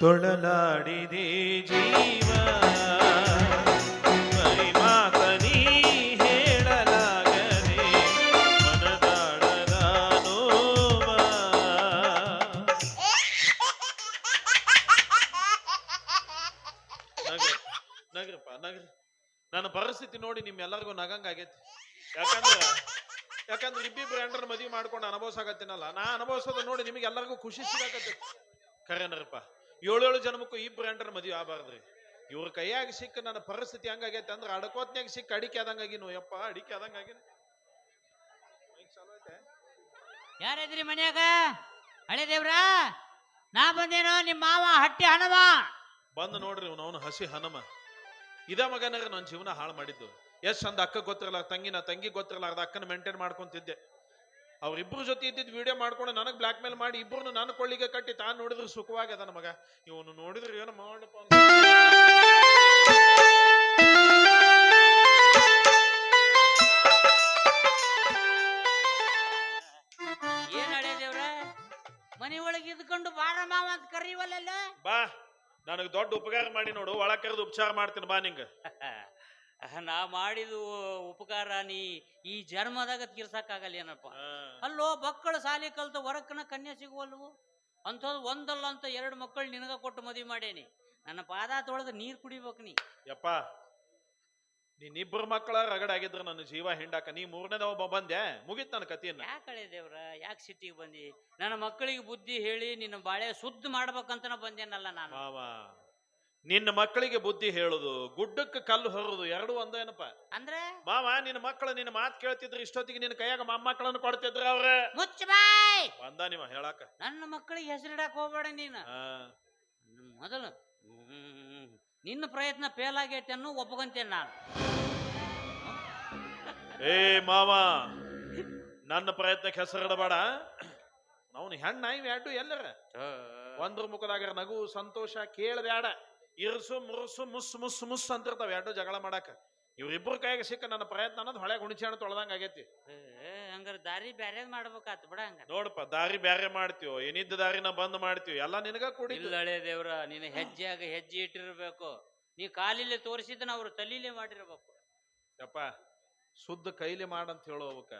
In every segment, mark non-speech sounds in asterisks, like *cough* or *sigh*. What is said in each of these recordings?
ತೊಳಲಾಡಿದೆ ಜೀವ. ನನ್ನ ಪರಿಸ್ಥಿತಿ ನೋಡಿ ನಿಮ್ಮೆಲ್ಲರಿಗೂ ನಗಂಗಾಗೈತಿ ಯಾಕಂದ್ರೆ, ಯಾಕಂದ್ರ ಇಬ್ಬಿಬ್ರು ಎಂಡ್ರ ಮದುವೆ ಮಾಡ್ಕೊಂಡು ಅನುಭವಿಸಾಕತ್ತೀನಲ್ಲ, ನಾ ಅನುಭವಿಸೋದು ನೋಡಿ ನಿಮಗೆಲ್ಲರಿಗೂ ಖುಷಿ ಸಿಗಾಕತ್ತಿ ಖರೇನರಪ್ಪ ಏಳೇಳು ಜನ್ಮಕ್ಕೂ ಇಬ್ರು ಎಂಟರ ಮದುವೆ ಆಗಬಾರ್ದ್ರಿ. ಇವ್ರ ಕೈಯಾಗಿ ಸಿಕ್ಕ ನನ್ನ ಪರಿಸ್ಥಿತಿ ಹಂಗಾಗೈತೆ ಅಂದ್ರೆ ಅಡಕೋತ್ನಾಗ ಸಿಕ್ಕ ಅಡಿಕೆ ಆದಂಗಾಗಿನು ಯಪ್ಪ ಅಡಿಕೆ ಆದಂಗಾಗಿನ. ಯಾರಿದ್ರಿ ಮನ್ಯಾಗ? ಹಳೆ ದೇವ್ರ? ನಾ ಬಂದೇನೋ ನಿಮ್ಮ ಮಾವ ಹಟ್ಟಿ ಹಣವ. ಬಂದು ನೋಡ್ರಿ ಅವನು ಹಸಿ ಹನುಮ ಇದ ಮಗನರ ನನ್ನ ಜೀವನ ಹಾಳು ಮಾಡಿದ್ದು. ಎಷ್ಟ್ ಅಂದ ಅಕ್ಕ ಗೊತ್ತಿರಲ್ಲ ತಂಗಿನ ತಂಗಿ ಗೊತ್ತಿರಲ್ಲ ಅರ್ಧ ಅಕ್ಕನ ಮೇಂಟೈನ್ ಮಾಡ್ಕೊಂತಿದ್ದೆ. ಅವ್ರಿಬ್ರು ಜೊತೆ ಇದ್ದಿದ್ದು ವಿಡಿಯೋ ಮಾಡ್ಕೊಂಡು ನನಗೆ ಬ್ಲಾಕ್ ಮೇಲ್ ಮಾಡಿ ಇಬ್ಬರನ್ನು ನನ್ನ ಕೊಳ್ಳಿಗೆ ಕಟ್ಟಿ ತಾನು ನೋಡಿದ್ರೆ ಸುಖವಾಗಿ ಅದ ಮಗ ಇವನು ನೋಡಿದ್ರೆ ಏನು ಮಾಡಪ್ಪ ಅಂತ. ಏನ್ ಹಳೆ ಮನೆ ಒಳಗೆ ಇದ್ಕೊಂಡು ಬಾರ ಮಾವ ಅಂತ ಕರೀವಲ್ಲ ಬಾ ನನಗೆ ದೊಡ್ಡ ಉಪಕಾರ ಮಾಡಿ ನೋಡು ಒಳ ಕರೆದು ಉಪಚಾರ ಮಾಡ್ತೀನಿ ಬಾ ನಿಂಗೆ. *laughs* ನಾ ಮಾಡಿದ ಉಪಕಾರ ನೀ ಈ ಜನ್ಮದಾಗ ತೀರ್ಸಕ್ಕಾಗಲ್ಲ ಏನಪ್ಪ ಅಲ್ಲೋ ಮಕ್ಕಳು ಸಾಲಿ ಕಲ್ತು ಹೊರಕ್ಕನ ಕನ್ಯೆ ಸಿಗುವಲ್ವು? ಅಂಥದ್ದು ಒಂದಲ್ಲ ಅಂತ ಎರಡು ಮಕ್ಕಳು ನಿನಗ ಕೊಟ್ಟು ಮದುವೆ ಮಾಡೇನಿ. ನನ್ನ ಪಾದ ತೊಳೆದು ನೀರು ಕುಡಿಬೇಕು ನೀ. ಯಪ್ಪ ನೀನಿಬ್ಬರು ಮಕ್ಕಳ ರಗಡಾಗಿದ್ರು ನನ್ನ ಜೀವ ಹಿಂಡಾಕ. ನೀ ಮೂರನೇದವ ಒಬ್ಬ ಬಂದೆ. ಮುಗಿತ್ ನನ್ನ ಕತಿಯನ್ನ ಯಾಕೆ ಹಳೆ ದೇವ್ರ ಯಾಕೆ ಸಿಟ್ಟಿಗೆ ಬಂದಿ? ನನ್ನ ಮಕ್ಕಳಿಗೆ ಬುದ್ಧಿ ಹೇಳಿ ನಿನ್ನ ಬಾಳೆ ಶುದ್ಧ ಮಾಡ್ಬೇಕಂತನ ಬಂದೇನಲ್ಲ ನಾನು. ನಿನ್ನ ಮಕ್ಕಳಿಗೆ ಬುದ್ಧಿ ಹೇಳುದು ಗುಡ್ಡಕ್ಕೆ ಕಲ್ಲು ಹೊರೋದು ಎರಡು ಒಂದೇನಪ್ಪ ಅಂದ್ರೆ? ಮಾವ ನಿನ್ನ ಮಕ್ಕಳು ನಿನ್ನ ಮಾತು ಕೇಳ್ತಿದ್ರು ಇಷ್ಟೊತ್ತಿಗೆ ನಿನ್ನ ಕೈಯಾಗ ಮೊಮ್ಮಕ್ಕಳನ್ನು ಕೊಡ್ತಿದ್ರ ಅವ್ರ. ಮುಚ್ಚ ಬಾಯ್! ಬಂದ ನಿಮ್ಮ ಹೇಳಾಕ. ನನ್ನ ಮಕ್ಕಳಿಗೆ ಹೆಸರಿಡಕ್ ಹೋಗ್ಬೇಡ ನೀನು. ಮೊದಲು ನಿನ್ನ ಪ್ರಯತ್ನ ಫೇಲ್ ಆಗೈತೆ ಅನ್ನೋ ಒಪ್ಕೊಂತೇನೆ ನಾನು. ಏ ಮಾವ ನನ್ನ ಪ್ರಯತ್ನಕ್ಕೆ ಹೆಸರಿಡಬೇಡ ಅವನು ಹೆಣ್ಣ ಇವ್ ಎರಡು ಎಲ್ಲರ? ಒಂದ್ರ ಮುಖದಾಗ ನಗು ಸಂತೋಷ ಕೇಳಬೇಡ. ಇರ್ಸು ಮುರ್ಸು ಮುಸ್ ಮುಸ್ ಮುಸ್ ಅಂತಿರ್ತಾವೆ. ಎರಡು ಜಗಳ ಮಾಡಾಕ. ಇವ್ರಿಬ್ರು ಕೈಗೆ ಸಿಕ್ಕ ನನ್ನ ಪ್ರಯತ್ನ ಅನ್ನೋದು ಹೊಳೆ ಹುಣಿಚಾಣ ತೊಳ್ದಂಗ ಆಗೈತಿ. ಹಂಗಾರೆ ದಾರಿ ಬ್ಯಾರೆ ಮಾಡ್ಬೇಕಾತ್ ಬಿಡ ಹಂಗ ನೋಡಪ್ಪ ದಾರಿ ಬ್ಯಾರೆ ಮಾಡ್ತೀವೋ ಏನಿದ್ದ ದಾರಿನ ಬಂದ್ ಮಾಡ್ತೀವಿ ಎಲ್ಲ ನಿನಗ ಕೂಡಿ ಇಲ್ಲ ಹಳೆ ದೇವ್ರ ನಿನ್ನ ಹೆಜ್ಜೆಯಾಗ ಹೆಜ್ಜೆ ಇಟ್ಟಿರ್ಬೇಕು. ನೀ ಕಾಲಿಲೆ ತೋರಿಸಿದ್ದನ್ನ ಅವ್ರು ತಲೀಲೆ ಮಾಡಿರ್ಬೇಕು. ಯಪ್ಪ ಶುದ್ಧ ಕೈಲಿ ಮಾಡಂತ ಹೇಳೋ ಅವಕ್ಕ.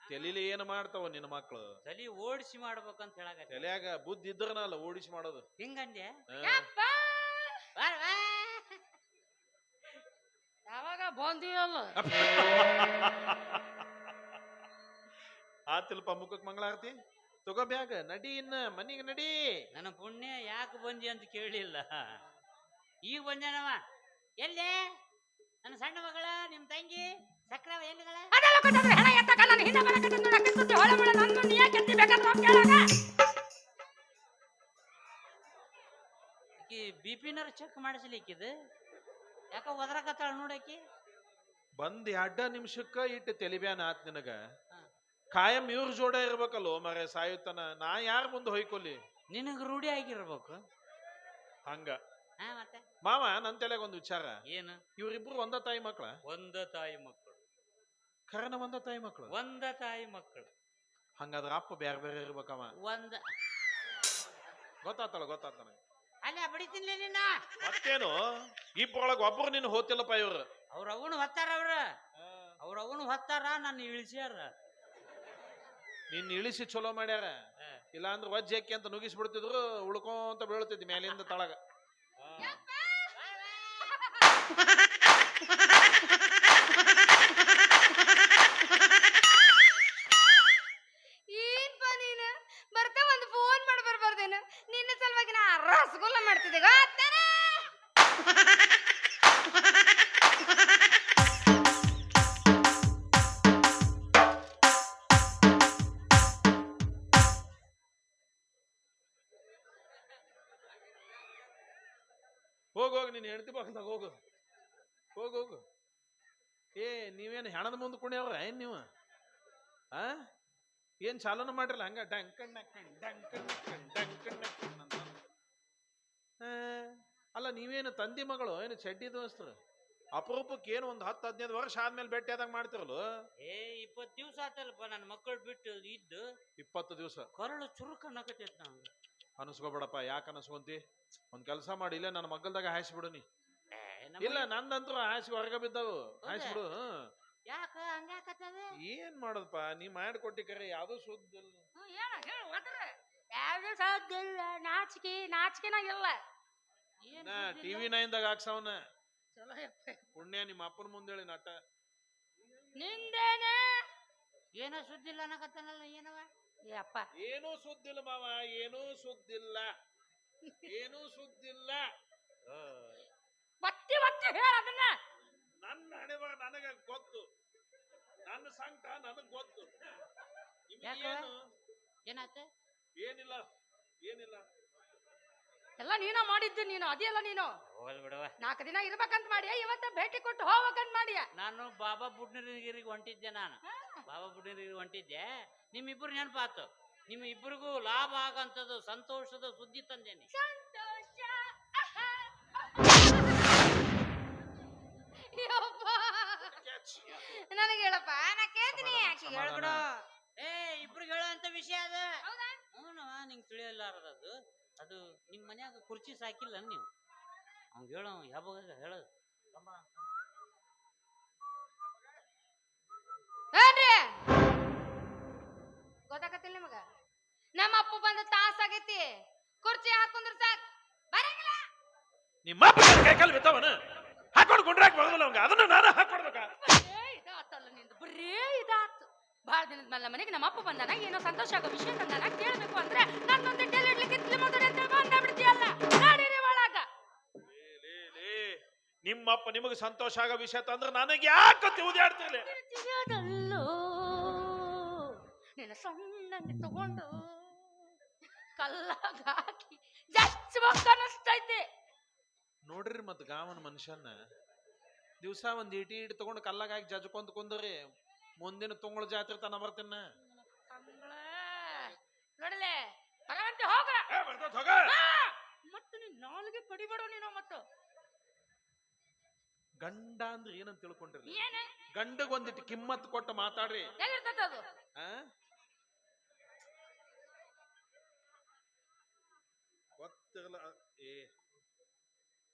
ತಲೀಲಿ ಏನು ಮಾಡ್ತಾವ ನಿನ್ನ ಮಕ್ಳು? ತಲಿ ಓಡಿಸಿ ಮಾಡ್ಬೇಕಂತ ಹೇಳಾಗ ತಲೆಯಾಗ ಬುದ್ಧಿ ಇದ್ರನಲ್ಲ ಓಡಿಸಿ ಮಾಡೋದು. ಹಿಂಗಂದೆ? ಹಾ. ಯಾವಾಗ ಬಂದಿವಲ್ಲ ಆತಿಲ್ಪ ಮುಖಕ್ಕೆ ಮಂಗಳಾರತಿ? ತಗೋ ಬ್ಯಾಗ ನಡಿ ಇನ್ನ ಮನಿಗೆ ನಡಿ. ನನ್ನ ಪುಣ್ಯ ಯಾಕೆ ಬಂದಿ ಅಂತ ಕೇಳಿಲ್ಲ. ಈಗ ಬಂದೇನವ ಎಲ್ಲಿ? ನನ್ನ ಸಣ್ಣ ಮಗಳ ನಿಮ್ ತಂಗಿ ಸಕ್ರವ ಎಲ್ಲಿಗಳ? ಅದೆಲ್ಲ ಕೊಟ್ಟಂದ್ರೆ ಹೆಣ ಎತ್ತಕ ನನ್ನ ಹಿಂದೆ ಬರಕ ನನ್ನ ಸುದ್ದಿ ಹೊಳೆ ಮುಳೆ ನನ್ನ ನೀ ಯಾಕೆ ಎತ್ತಿ ಬೇಕಾದ್ರೆ ಕೇಳಾಗ ಬಿ ಪಿನರ್ ಚೆಕ್ ಮಾಡಿಸ್ಲಿಕ್ಕಿದ. ಯಾಕ ಒದರಾಕತ್ತಾಳ ನೋಡಕಿ ಬಂದ್ ಎರಡ ನಿಮಿಷಕ್ಕ ಇಟ್ಟು ತೆಲಿಬ್ಯಾನ ಆತ್ ನಿನಗ. ಕಾಯಂ ಇವ್ರ ಜೋಡ ಇರ್ಬೇಕಲ್ಲೋ ಮರೆ ಸಾಯುತ್ತನ. ನಾ ಯಾರ ಮುಂದೆ ಹೊಯ್ಕೊಲ್ಲಿ ನಿನಗ್ ರೂಢಿ ಆಗಿರ್ಬೇಕು. ಹಂಗ. ಹಾ ಮತ್ತೆ? ಮಾವ ನನ್ ತಲೆಗೆ ಒಂದು ವಿಚಾರ. ಏನು? ಇವ್ರಿಬ್ರು ಒಂದ ತಾಯಿ ಮಕ್ಳ? ಒಂದ ತಾಯಿ ಮಕ್ಕಳು ಖರನ ಒಂದ ತಾಯಿ ಮಕ್ಳು? ಒಂದ ತಾಯಿ ಮಕ್ಕಳು ಹಂಗಾದ್ರ ಅಪ್ಪ ಬ್ಯಾರೆ ಬೇರೆ ಇರ್ಬೇಕವ. ಒಂದ ಗೊತ್ತಾತಳ ಗೊತ್ತಾತ ನನಗೆ. ಅಲ್ಲ ಬಡಿತೀನಿ ನಿನ್ನ ಮತ್ತೇನು? ಇಬ್ಬರೊಳಗ ಒಬ್ಬರು ನಿನ್ನ ಹೋತಿಲ್ಲಪ್ಪ ಇವ್ರು. ಅವ್ರ ಅವನು ಹೊತ್ತಾರ ಅವ್ರ. ಅವ್ರ ಅವನು ಹೊತ್ತಾರ ನನ್ನ ಇಳಿಸ್ಯಾರ ನಿನ್ನ ಇಳಿಸಿ ಚಲೋ ಮಾಡ್ಯಾರ. ಇಲ್ಲಾಂದ್ರೆ ಇಲ್ಲ ಅಂದ್ರೆ ವಜ್ಜಕ್ಕೆ ಅಂತ ನುಗ್ಗಿಸಿ ಬಿಡ್ತಿದ್ರು ಉಳ್ಕೊಂತ ಬೀಳ್ತಿದ್ದಿ ಮೇಲಿಂದ ತಳಗ. ಹೆಂಡತಿ ಬಾಗ್ಲಾಗ ಹೋಗು. ಹೋಗು ಹೋಗು. ಏ ನೀವೇನು ಹೆಣದ ಮುಂದೆ ಕುಣಿಯವ್ರ? ಏನು ನೀವು? ಆ? ಏನು ಚಾಲನ ಮಾಡಿರಲ್ಲ? ಹಂಗ ಡಂಕಣ್ಣ ಡಂಕಣ್ಣ ಡಂಕಣ್ಣ ಅಲ್ಲ ನೀವೇನು ತಂದಿ ಮಗಳು? ಏನು ಚಡ್ಡಿ ದೋಸ್ತರು? ಅಪರೂಪಕ್ಕೆ ಏನು ಒಂದು ಹತ್ತು ಹದಿನೈದು ವರ್ಷ ಆದ್ಮೇಲೆ ಭೇಟಿ ಆದಾಗ ಮಾಡ್ತಿರಲ್ಲ? ಏ ಇಪ್ಪತ್ತು ದಿವಸ ಆತಲ್ಲಪ್ಪ ನನ್ನ ಮಕ್ಕಳು ಬಿಟ್ಟು ಇದ್ದು. ಇಪ್ಪತ್ತು ದಿವಸ. ಕರಳು ಚುರುಕ ಅನ್ನಕತ್ತೈತಿ ನಂಗೆ. ಅನಸ್ಕೋಬೇಡಪ್ಪ ಯಾಕೆ ಅನಿಸ್ಕೊಂತಿ? ಒಂದ್ ಕೆಲಸ ಮಾಡಿ ಇಲ್ಲ ನನ್ನ ಮಗ್ಗಲ್ದಾಗ ಹಾಯಿಸ್ಬಿಡು ನೀ. ಇಲ್ಲ ನಂದಂತೂ ಹಾಯಿಸಿ ಹೊರಗೆ ಬಿದ್ದವು. ಹಾಯಿಸ್ಬಿಡು ಬಿಡು ಯಾಕ ಹಂಗಾಕತ್ತದ ಏನ್ ಮಾಡೋದಪ್ಪ ನೀ ಮಾಡ್ಕೊಟ್ಟಿ ಕರೆ ಯಾವ್ದು ಸುದ್ದಿ ಇಲ್ಲ ಹೇಳ ಹೇಳ ಒದ್ರ ಯಾವ್ದು ಸಾಧ್ಯ ಇಲ್ಲ ನಾಚಿಕೆ ನಾಚಿಕೆನ ಇಲ್ಲ ಏನ್ ನಾ ಸುದ್ದಿ ಟಿವಿ? ನೈನ್ದಾಗ ಹಾಕ್ಸವನ. ಚಲೋ ಯಪ್ಪ ಪುಣ್ಯ ನಿಮ್ಮ ಅಪ್ಪನ ಮುಂದೇಳಿ ನಟ. ನಿಂದೇನೆ? ಏನೋ ಸುದ್ದಿ ಇಲ್ಲ ಅನ್ನಕತ್ತಾನಲ್ಲ ಏನವ? ಅಪ್ಪ ಏನೂ ಸುದ್ದಿಲ್ಲ ಮಾವ ಏನೂ ಸುದ್ದಿಲ್ಲ. ಏನೂ ಸುದ್ದಿಲ್ಲ. ಆ, ಒತ್ತಿ ಒತ್ತಿ ಹೇಳ ಅದನ್ನ. ನನ್ನ ಹಣೆ ನನಗೆ ನನಗ ಗೊತ್ತು. ನನ್ನ ಸಂಕಟ ನನಗ್ ಗೊತ್ತು. ನಿಮ್ಗೆ ಯಾಕ? ಏನು? ಏನಾತ ಏನಿಲ್ಲ ಏನಿಲ್ಲ. ಎಲ್ಲ ನೀನ ಮಾಡಿದ್ದು ನೀನು ಅದೆಲ್ಲ ನೀನು. ಹೋಗಲ್ ಬಿಡವ ನಾಲ್ಕು ದಿನ ಇರ್ಬೇಕಂತ ಮಾಡಿಯ? ಇವತ್ತ ಭೇಟಿ ಕೊಟ್ಟು ಹೋಗ್ಬೇಕಂತ ಮಾಡಿಯ? ನಾನು ಬಾಬಾ ಬುಡ್ನಗಿರಿಗೆ ಹೊಂಟಿದ್ದೆ ನಾನು. ಬಾಬಾ ಬುಡ್ನಗಿರಿಗೆ ಹೊಂಟಿದ್ದೆ. ನಿಮ್ಮಿಬ್ಬರು ನೆನಪಾತು. ನಿಮ್ಮ ಇಬ್ಬರಿಗೂ ಲಾಭ ಆಗಂತದ್ದು ಸಂತೋಷದ ಸುದ್ದಿ ತಂದೇನೆ. ಸಂತೋಷ. ನನಗೆ ಹೇಳಪ್ಪ ನಾ ಕೇಳ್ತೀನಿ ಯಾಕೆ ಹೇಳ್ಬಿಡು. ಏ ಇಬ್ರಿಗೆ ಹೇಳೋಂತ ವಿಷಯ ಅದ? ಹೌದಾ? ಹ್ಞೂ ನಿಂಗೆ ತಿಳಿಯಲ್ಲಾರದು ಅದು. ಅದು ನಿಮ್ಮ ಮನ್ಯಾಗ ಕುರ್ಚಿ ಸಾಕಿಲ್ಲ ನೀವು. ಅವ್ನು ಹೇಳೋ ಯಾವಾಗ ಹೇಳೋದು? ಗೊತ್ತಾಗತ್ತಿಲ್ಲ ನಿಮಗ? ನಮ್ಮ ಅಪ್ಪ ಬಂದ ತಾಸ ಆಗೈತಿ. ಕುರ್ಚಿ ಹಾಕೊಂಡ್ರ ಸಾಕ್. ಬರಂಗಿಲ್ಲ. ನಿಮ್ಮ ಅಪ್ಪ ಕೈ ಕಾಲು ಬಿದ್ದಾವನ. ಹಾಕೊಂಡು ಗುಂಡ್ರಾಕ್ ಬರೋದಿಲ್ಲ ಅವಂಗ. ಅದನ್ನ ನಾನು ಹಾಕೊಡ್ಬೇಕ? ಇದಾತಲ್ಲ ನಿಂದು. ಬರೇ ಇದಾತು. ಭಾಳ ದಿನದ ಮೇಲೆ ಮನೆಗೆ ನಮ್ಮ ಅಪ್ಪ ಬಂದಾನ. ಏನೋ ಸಂತೋಷ ಆಗೋ ವಿಷಯ ತಂದಾನ. ಕೇಳಬೇಕು ಅಂದ್ರೆ ನನ್ನೊಂದು ಇಡ್ಲಿಕ್ಕೆ ಇತ್ಲಿ ಮೊದಲು ಅಂತ ಬಂದ ಬಿಡ್ತೀಯಲ್ಲ. ನಾಡಿರಿ ಒಳಗ. ನಿಮ್ಮಪ್ಪ ನಿಮಗೆ ಸಂತೋಷ ಆಗೋ ವಿಷಯ ತಂದ್ರೆ ನನಗೆ ಯಾಕೆ ಉದ್ಯಾಡ್ತಿರ್ಲಿ ತಿಳಿಯೋದಲ್ಲೋ ನಿನ್ನ ಸಣ್ಣಗೆ ತಗೊಂಡು ಕಲ್ಲಾಗ ಹಾಕಿ ಜಚ್ಚಬೇಕು ಅನಿಸ್ತೈತಿ. ನೋಡ್ರಿ ಮತ್ ಗಾವನ ಮನುಷ್ಯನ ದಿವಸ ಒಂದ್ ಇಟಿ ಇಟ್ಟು ತಗೊಂಡು ಕಲ್ಲಾಗ ಹಾಕಿ ಜಜ್ಕೊಂತ ಕುಂದ್ರಿ. ಮುಂದಿನ ತುಂಗಳ ಜಾತ್ರೆ ತನ ಬರ್ತೀನ ನೋಡಲೆ ಭಗವಂತ ಹೋಗ್ರ ಮತ್ತೆ ನೀನ್ ನಾಲ್ಗೆ ಕಡಿಬೇಡ ನೀನು ಮತ್ತು. ಗಂಡ ಅಂದ್ರೆ ಏನಂತ ತಿಳ್ಕೊಂಡ್ರಿ ಗಂಡಗೊಂದಿಟ್ಟು ಕಿಮ್ಮತ್ ಕೊಟ್ಟು ಮಾತಾಡ್ರಿ. ಅದು? ಏ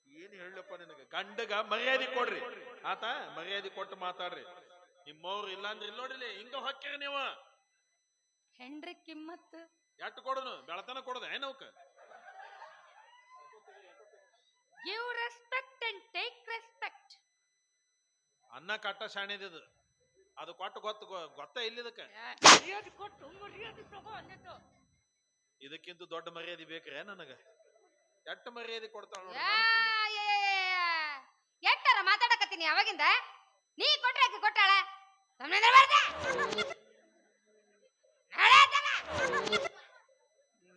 ಏನ್ ಹೇಳಪ್ಪ ನಿನಗೆ? ಗಂಡಗ ಮರ್ಯಾದೆ ಕೊಡ್ರಿ. ಆತ ಮರ್ಯಾದೆ ಕೊಟ್ಟು ಮಾತಾಡ್ರಿ. ನಿಮ್ಮವ್ರು ಇಲ್ಲಾಂದ್ರೆ ಇಲ್ಲ ನೋಡ್ರಿ ಹಿಂಗ ಹೊಕ್ಕಿರ ನೀವ. ಹೆಂಡ್ರಿ ಕಿಮ್ಮತ್? ಎಟ್ಟು ಕೊಡೋನು? ಬೆಳತನ ಕೊಡದ ಏನವಕ್ಕ give respect and take respect ಅನ್ನ ಕಟ್ಟ ಶಾಣೆದಿದು ಅದು ಕೊಟ್ಟು ಗೊತ್ತ ಗೊತ್ತ ಇಲ್ಲಿದಕ್ಕೆ ಮರ್ಯಾದೆ ಕೊಟ್ಟು ಮರ್ಯಾದೆ ತಗೋ ಅಂದಿತ್ತು ಇದಕ್ಕಿಂತ ದೊಡ್ಡ ಮರ್ಯಾದೆ ಬೇಕ್ರೆ ನನಗ? ಎಟ್ಟು ಮರ್ಯಾದೆ ಕೊಡ್ತಾಳ ಎಟ್ಟರ ಮಾತಾಡಕತ್ತೀನಿ ಅವಾಗಿಂದ ನೀ ಕೊಟ್ರೆ ಆಕಿ ಕೊಟ್ಟಾಳ? ಸುಮ್ನಿದ್ರೆ ಬರ್ದೆ. ನಡೆ.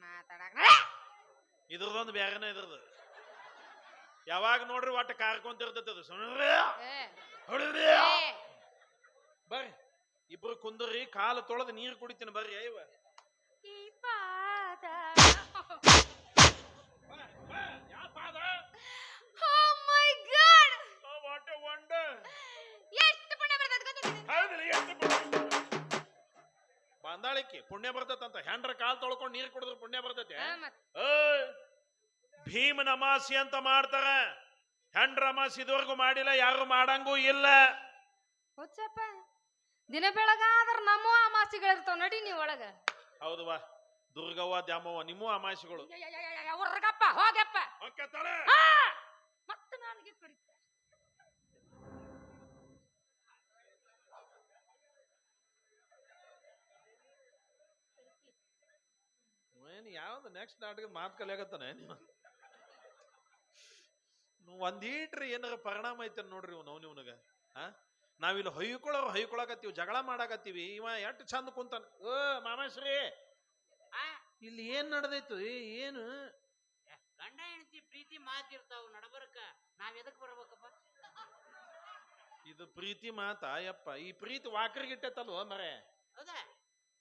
ಮಾತಾಡಕ್ ನಡೆ. ಇದ್ರದೊಂದು ಬೇರೆನೇ ಇದ್ರದು ಯಾವಾಗ ನೋಡ್ರಿ ಒಟ್ಟ ಕಾರ್ಕೊಂತಿರ್ತೈತೆ ಅದು. ಏ, ಬರ್ರಿ. ಇಬ್ರು ಕುಂದ್ರಿ ಕಾಲು ತೊಳೆದು ನೀರು ಕುಡಿತೀನಿ ಬರ್ರಿ ಅಯ್ಯವ ಈ ಪಾದ Oh my God! ಎಷ್ಟು ಪುಣ್ಯ ಬರ್ತೈತೆ ಅಂತ? ಬಂದಾಳಿಕ್ಕಿ ಪುಣ್ಯ ಬರ್ತೈತಂತ ಹೆಂಡ್ರ ಕಾಲ್ ತೊಳ್ಕೊಂಡು ನೀರು ಕುಡಿದ್ರೆ ಪುಣ್ಯ ಬರ್ತೈತೆ ಭೀಮ ನಮಾಸಿ ಅಂತ ಮಾಡ್ತಾರ ಹೆಂಡ್ರ ಅಮಾಸಿ ಇದುವರೆಗೂ ಮಾಡಿಲ್ಲ ಯಾರು ಮಾಡಂಗೂ ಇಲ್ಲ ಹುಚ್ಚಪ್ಪ ದಿನ ಬೆಳಗಾದ್ರ ನಮ್ಮ ಅಮಾಸಿಗಳಿರ್ತಾವ ನಡಿ ನೀ ಒಳಗ ಹೌದು ಬಾ ದುರ್ಗವ್ವ ದ್ಯಾಮವ್ವ ನಿಮ್ಮ ಅಮಾಸಿಗಳು ಹೊರ್ಗಪ್ಪ ಹೋಗಪ್ಪ ಹೊಕ್ಕತ್ತಾಳೆ. ಹಾ ಮತ್ತೆ ನನಗೆ ಕಡಿತ ಏನ್ ಯಾವ್ದು ನೆಕ್ಸ್ಟ್ ನಾಟಕ ಮಾತು ಕಲಿಯಾಗತ್ತಾನೆ ನೀವು ಒಂದೀಟ್ರಿ ಏನಾರ ಪರಿಣಾಮ ಐತೆ ನೋಡ್ರಿ ಇವ್ ನಾವು ನಿವ್ನಗ ಹಾ? ನಾವಿಲ್ಲಿ ಹೊಯ್ಕೊಳ್ಳೋರು ಹೊಯ್ಕೊಳಕತ್ತೀವಿ ಜಗಳ ಮಾಡಾಕತ್ತೀವಿ ಇವ ಎಷ್ಟು ಚಂದ ಕುಂತಾನ. ಓ ಮಾಮಾಶ್ರೀ! ಆ, ಇಲ್ಲಿ ಏನ್ ನಡೆದೈತು? ಏನು? ಗಂಡ ಹೆಂಡತಿ ಪ್ರೀತಿ ಮಾತಿರ್ತಾವ ನಡಬರ್ಕ. ನಾವ್ ಎದಕ್ ಬರ್ಬೇಕಪ್ಪ? ಇದು ಪ್ರೀತಿ ಮಾತಾ? ಯಪ್ಪ ಈ ಪ್ರೀತಿ ವಾಕರಿಗಿಟ್ಟೈತಲ್ವ ಮರೆ? ಹೌದಾ?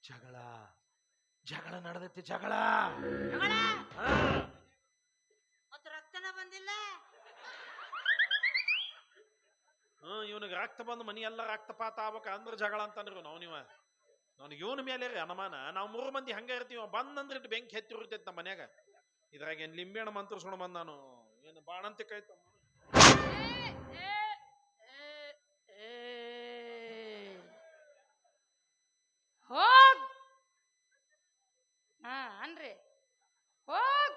ಜಗಳ. ಜಗಳ ನಡೆದೈತಿ ಜಗಳ. ಜಗಳ? ಹಾ. ಮತ್ ರಕ್ತನ ಬಂದಿಲ್ಲ? ಹ್ಮ್ ಇವನಿಗೆ ರಕ್ತ ಬಂದು ಮನಿ ಎಲ್ಲ ರಕ್ತಪಾತ ಆಗ್ಬೇಕ ಅಂದ್ರೆ ಜಗಳ ಅಂತಂದ್ರು ನಾವ್ ನೀವ ನನಗೆ ಇವನ ಮೇಲೆ ರೀ ಅನುಮಾನ. ನಾವು ಮೂರು ಮಂದಿ ಹಂಗ ಇರ್ತೀವಿ ಬಂದಂದ್ರೆ ಇಟ್ಟು ಬೆಂಕಿ ಹೆತ್ತಿರ್ತೈತಿ ನಮ್ಮ ಮನ್ಯಾಗ. ಇದ್ರಾಗ ಏನ್ ಲಿಂಬೆ ಹಣ್ಣು ಮಂತ್ರಿಸ್ಕೊಂಡು ಬಂದ ನಾನು. ಏನು ಬಾಣಂತಿಕ ಆಯ್ತು ಹೋಗ್ ಹಾ ಅನ್ರಿ ಹೋಗ್